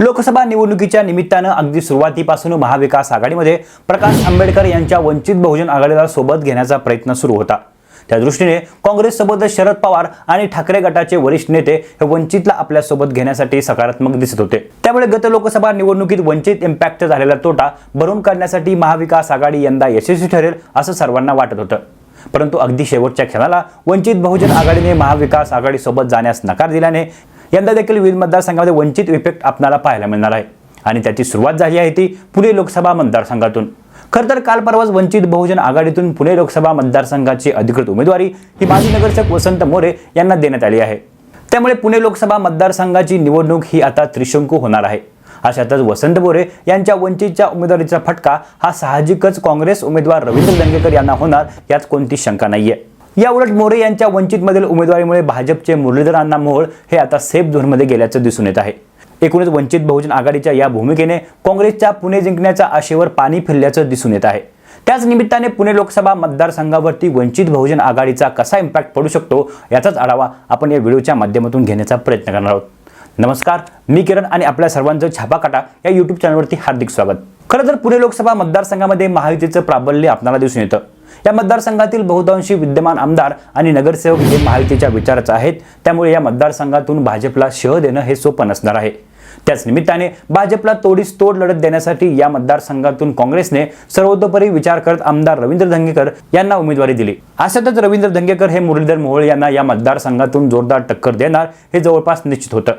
लोकसभा निवडणुकीच्या निमित्तानं अगदी सुरुवातीपासून महाविकास आघाडीमध्ये प्रकाश आंबेडकर यांच्या वंचित बहुजन आघाडीला सोबत घेण्याचा प्रयत्न सुरू होता. त्या दृष्टीने काँग्रेससोबत शरद पवार आणि ठाकरे गटाचे वरिष्ठ नेते हे वंचितला आपल्यासोबत घेण्यासाठी सकारात्मक दिसत होते. त्यामुळे गत लोकसभा निवडणुकीत वंचित इम्पॅक्ट झालेला तोटा भरून काढण्यासाठी महाविकास आघाडी यंदा यशस्वी ठरेल असं सर्वांना वाटत होतं. परंतु अगदी शेवटच्या क्षणाला वंचित बहुजन आघाडीने महाविकास आघाडीसोबत जाण्यास नकार दिल्याने यंदा देखील विविध मतदारसंघामध्ये वंचित इफेक्ट आपल्याला पाहायला मिळणार आहे. आणि त्याची सुरुवात झाली आहे ती पुणे लोकसभा मतदारसंघातून. खरं तर काल परवाच वंचित बहुजन आघाडीतून पुणे लोकसभा मतदारसंघाची अधिकृत उमेदवारी ही माजी नगरसेवक वसंत मोरे यांना देण्यात आली आहे. त्यामुळे पुणे लोकसभा मतदारसंघाची निवडणूक ही आता त्रिशंकू होणार आहे. अशातच वसंत मोरे यांच्या वंचितच्या उमेदवारीचा फटका हा साहजिकच काँग्रेस उमेदवार रवींद्र दंगेकर यांना होणार यात कोणती शंका नाहीये. या उलट मोरे यांच्या वंचितमधील उमेदवारीमुळे भाजपचे मुरलीधर अण्णा मोहोळ हे आता सेफ झोनमध्ये गेल्याचं दिसून येत आहे. एकूणच वंचित बहुजन आघाडीच्या या भूमिकेने काँग्रेसच्या पुणे जिंकण्याच्या आशेवर पाणी फिरल्याचं दिसून येत आहे. त्याच निमित्ताने पुणे लोकसभा मतदारसंघावरती वंचित बहुजन आघाडीचा कसा इम्पॅक्ट पडू शकतो याचाच आढावा आपण या व्हिडिओच्या माध्यमातून घेण्याचा प्रयत्न करणार आहोत. नमस्कार मी किरण आणि आपल्या सर्वांचं छापा काटा या युट्यूब चॅनलवरती हार्दिक स्वागत. खरं तर पुणे लोकसभा मतदारसंघामध्ये महायुतीचं प्राबल्य आपल्याला दिसून येतं. या मतदारसंघातील बहुतांशी विद्यमान आमदार आणि नगरसेवक हे महायुतीच्या विचाराचं आहेत. त्यामुळे या मतदारसंघातून भाजपला शह देणं हे सोपं नसणार आहे. त्याच निमित्ताने भाजपला तोडीस तोड लढत देण्यासाठी या मतदारसंघातून काँग्रेसने सर्वतोपरी विचार करत आमदार रवींद्र धंगेकर यांना उमेदवारी दिली. अशातच रवींद्र धंगेकर हे मुरलीधर मोहोळ यांना या मतदारसंघातून जोरदार टक्कर देणार हे जवळपास निश्चित होतं.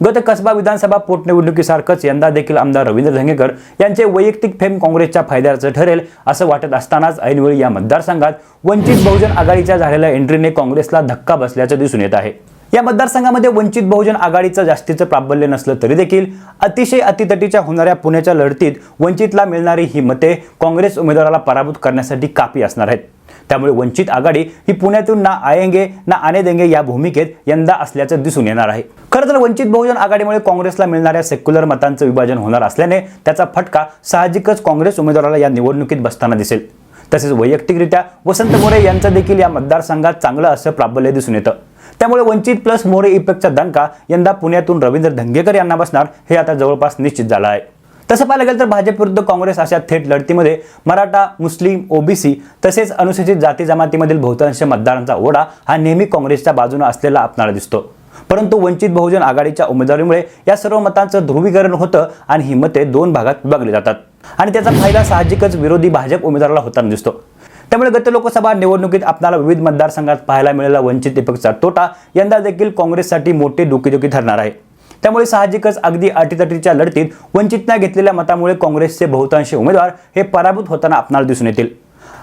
गत कसबा विधानसभा पोटनिवडणुकीसारखंच यंदा देखील आमदार रवींद्र धंगेकर यांचे वैयक्तिक फेम काँग्रेसच्या फायद्याचं ठरेल असं वाटत असतानाच ऐनवेळी या मतदारसंघात वंचित बहुजन आघाडीच्या झालेल्या एंट्रीने काँग्रेसला धक्का बसल्याचं दिसून येत आहे. या मतदारसंघामध्ये वंचित बहुजन आघाडीचं जास्तीचं प्राबल्य नसलं तरी देखील अतिशय अतितटीच्या होणाऱ्या पुण्याच्या लढतीत वंचितला मिळणारी ही मते काँग्रेस उमेदवाराला पराभूत करण्यासाठी कापी असणार आहेत. त्यामुळे वंचित आघाडी ही पुण्यातून ना आयेंगे ना आने देंगे या भूमिकेत यंदा असल्याचं दिसून येणार आहे. खरं तर वंचित बहुजन आघाडीमुळे काँग्रेसला मिळणाऱ्या सेक्युलर मतांचं विभाजन होणार असल्याने त्याचा फटका साहजिकच काँग्रेस उमेदवाराला या निवडणुकीत बसताना दिसेल. तसेच वैयक्तिकरित्या वसंत मोरे यांचं देखील या मतदारसंघात चांगलं असं प्राबल्य दिसून येतं. त्यामुळे वंचित प्लस मोरे इफेक्टचा दणका यंदा पुण्यातून रवींद्र धंगेकर यांना बसणार हे आता जवळपास निश्चित झालं आहे. तसं पाहायला गेलं तर भाजप विरुद्ध काँग्रेस अशा थेट लढतीमध्ये मराठा मुस्लिम ओबीसी तसेच अनुसूचित जाती जमातीमधील बहुतांश मतदारांचा ओढा हा नेहमी काँग्रेसच्या बाजूने असलेला आपणाला दिसतो. परंतु वंचित बहुजन आघाडीच्या उमेदवारीमुळे या सर्व मतांचं ध्रुवीकरण होतं आणि ही मते दोन भागात विभागली जातात. आणि त्याचा फायदा साहजिकच विरोधी भाजप उमेदवाराला होताना दिसतो. त्यामुळे गत लोकसभा निवडणुकीत आपल्याला विविध मतदारसंघात पाहायला मिळालेला वंचित दीपकचा तोटा यंदा देखील काँग्रेससाठी मोठे डोकेदुखी ठरणार आहे. त्यामुळे साहजिकच अगदी अटीतटीच्या लढतीत वंचितनं घेतलेल्या मतामुळे काँग्रेसचे बहुतांश उमेदवार हे पराभूत होताना आपणाला दिसून येतील.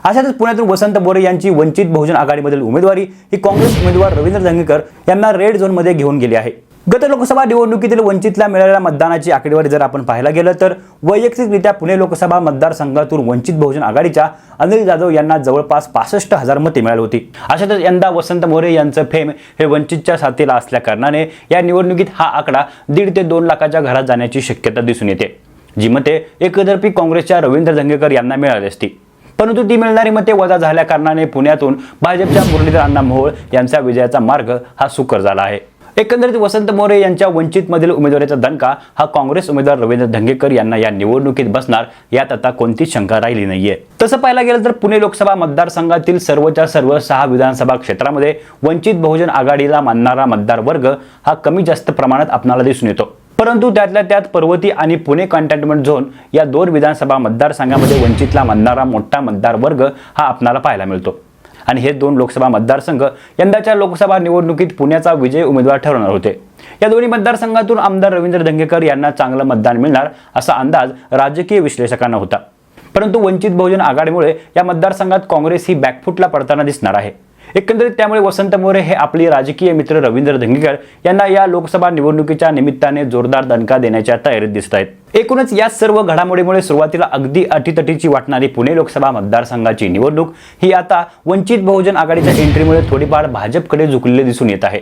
अशातच पुण्यातून वसंत बोरे यांची वंचित बहुजन आघाडीमधील उमेदवारी ही काँग्रेस उमेदवार रवींद्र धंगेकर यांना रेड झोनमध्ये घेऊन गेली आहे. गत लोकसभा निवडणुकीतील वंचितला मिळालेल्या मतदानाची आकडेवारी जर आपण पाहायला गेलं तर वैयक्तिकरित्या पुणे लोकसभा मतदारसंघातून वंचित बहुजन आघाडीच्या अनिल जाधव यांना जवळपास पासष्ट हजार मते मिळाली होती. अशातच यंदा वसंत मोरे यांचं फेम हे वंचितच्या साथीला असल्या कारणाने या निवडणुकीत हा आकडा दीड ते दोन लाखाच्या घरात जाण्याची शक्यता दिसून येते. जी मते एकतर्फी काँग्रेसच्या रवींद्र धंगेकर यांना मिळाली असती. परंतु ती मिळणारी मते वजा झाल्या कारणाने पुण्यातून भाजपच्या मुरलीधर अण्णा मोहोळ यांचा विजयाचा मार्ग हा सुकर झाला आहे. एकंदरीत वसंत मोरे यांच्या वंचितमधील उमेदवारीचा दणका हा काँग्रेस उमेदवार रवींद्र धंगेकर यांना या निवडणुकीत बसणार यात आता कोणतीच शंका राहिली नाहीये. तसं पाहायला गेलं तर पुणे लोकसभा मतदारसंघातील सर्वच्या सर्व सहा विधानसभा क्षेत्रामध्ये वंचित बहुजन आघाडीला मानणारा मतदार वर्ग हा कमी जास्त प्रमाणात आपणाला दिसून येतो. परंतु त्यातल्या त्यात पर्वती आणि पुणे कंटेनमेंट झोन या दोन विधानसभा मतदारसंघामध्ये वंचितला मानणारा मोठा मतदार वर्ग हा आपणाला पाहायला मिळतो. आणि हे दोन लोकसभा मतदारसंघ यंदाच्या लोकसभा निवडणुकीत पुण्याचा विजय उमेदवार ठरवणार होते. या दोन्ही मतदारसंघातून आमदार रवींद्र धंगेकर यांना चांगलं मतदान मिळणार असा अंदाज राजकीय विश्लेषकांना होता. परंतु वंचित बहुजन आघाडीमुळे या मतदारसंघात काँग्रेस ही बॅकफुटला पडताना दिसणार आहे. एकंदरीत त्यामुळे वसंत मोरे हे आपले राजकीय मित्र रवींद्र धंगेकर यांना या लोकसभा निवडणुकीच्या निमित्ताने जोरदार दणका देण्याच्या तयारीत दिसत आहेत. एकूणच या सर्व घडामोडीमुळे सुरुवातीला अगदी अटीतटीची वाटणारी पुणे लोकसभा मतदारसंघाची निवडणूक ही आता वंचित बहुजन आघाडीच्या एंट्रीमुळे थोडीफार भाजपकडे झुकलेले दिसून येत आहे.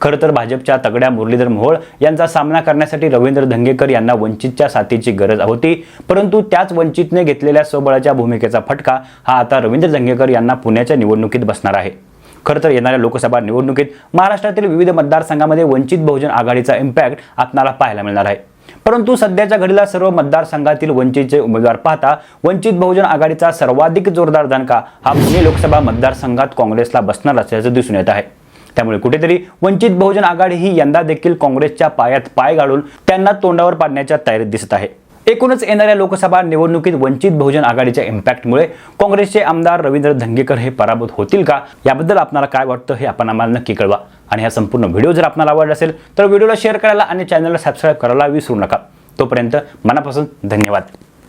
खरं तर भाजपच्या तगड्या मुरलीधर मोहोळ यांचा सामना करण्यासाठी रवींद्र धंगेकर यांना वंचितच्या साथीची गरज होती परंतु त्याच वंचितने घेतलेल्या स्वबळाच्या भूमिकेचा फटका हा आता रवींद्र धंगेकर यांना पुण्याच्या निवडणुकीत बसणार आहे. खरं तर येणाऱ्या लोकसभा निवडणुकीत महाराष्ट्रातील विविध मतदारसंघामध्ये वंचित बहुजन आघाडीचा इम्पॅक्ट आपणाला पाहायला मिळणार आहे. परंतु सध्याच्या घडीला सर्व मतदारसंघातील वंचितचे उमेदवार पाहता वंचित बहुजन आघाडीचा सर्वाधिक जोरदार दणका हा पुणे लोकसभा मतदारसंघात काँग्रेसला बसणार असल्याचं दिसून येत आहे. त्यामुळे कुठेतरी वंचित बहुजन आघाडी ही यंदा देखील काँग्रेसच्या पायात पाय घालून त्यांना तोंडावर पाडण्याच्या तयारीत दिसत आहे. एकूणच येणाऱ्या लोकसभा निवडणुकीत वंचित बहुजन आघाडीच्या इम्पॅक्टमुळे काँग्रेसचे आमदार रवींद्र धंगेकर हे पराभूत होतील का? याबद्दल आपल्याला काय वाटतं हे आपण आम्हाला नक्की कळवा. आणि हा संपूर्ण व्हिडिओ जर आपल्याला आवडला असेल तर व्हिडिओला शेअर करायला आणि चॅनलला सबस्क्राईब करायला विसरू नका. तोपर्यंत मनापासून धन्यवाद.